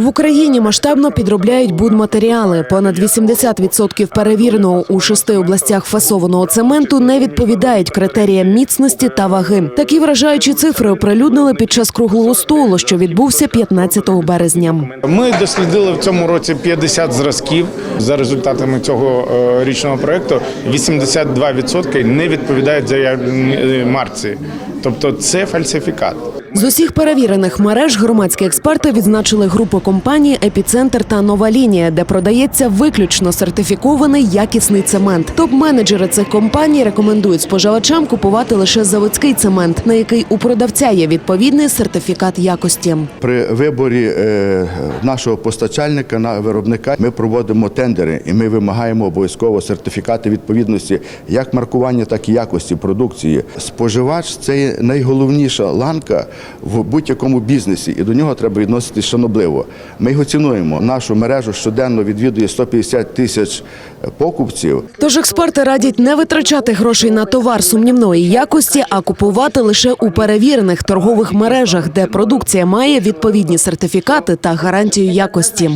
В Україні масштабно підробляють будматеріали. Понад 80% перевіреного у шести областях фасованого цементу не відповідають критеріям міцності та ваги. Такі вражаючі цифри оприлюднили під час круглого столу, що відбувся 15 березня. Ми дослідили в цьому році 50 зразків. За результатами цього е, річного проекту 82% не відповідають заявленій е, марці. Тобто це фальсифікат. З усіх перевірених мереж громадські експерти відзначили групи компаній Епіцентр та Нова лінія, де продається виключно сертифікований якісний цемент. Топ-менеджери цих компаній рекомендують споживачам купувати лише заводський цемент, на який у продавця є відповідний сертифікат якості. При виборі е, нашого постачальника на виробника ми проводимо тендери і ми вимагаємо обов'язково сертифікати відповідності як маркування, так і якості продукції. Споживач це найголовніша ланка в будь-якому бізнесі, і до нього треба відноситись шанобливо. Ми його цінуємо. Нашу мережу щоденно відвідує 150 тисяч покупців. Тож експерти радять не витрачати грошей на товар сумнівної якості, а купувати лише у перевірених торгових мережах, де продукція має відповідні сертифікати та гарантію якості.